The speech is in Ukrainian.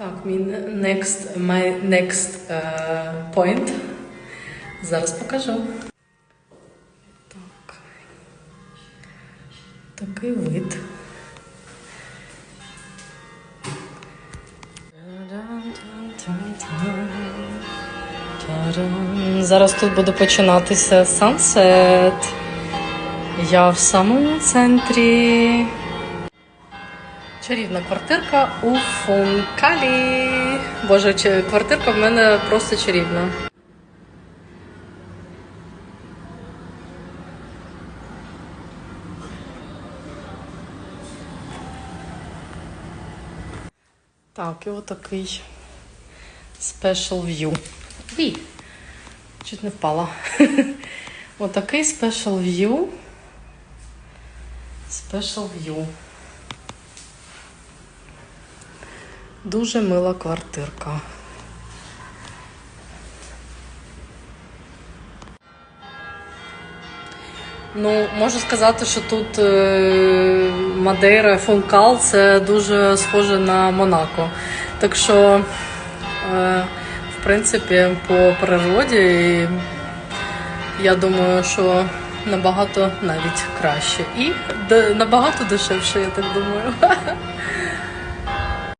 Так, мій next, my next е, point. Зараз покажу. Так. Такий вид. Зараз тут буде починатися сансет. Я в самому центрі. Чарівна квартирка у Функалі. Боже, квартирка в мене просто чарівна. Так, і отакий special view. Ві. Чуть не впала. Отакий special view. Special view. Дуже мила квартирка. Ну, можу сказати, що тут е, Мадейра, Функал це дуже схоже на Монако. Так що, е, в принципі, по природі я думаю, що набагато навіть краще. І набагато дешевше, я так думаю.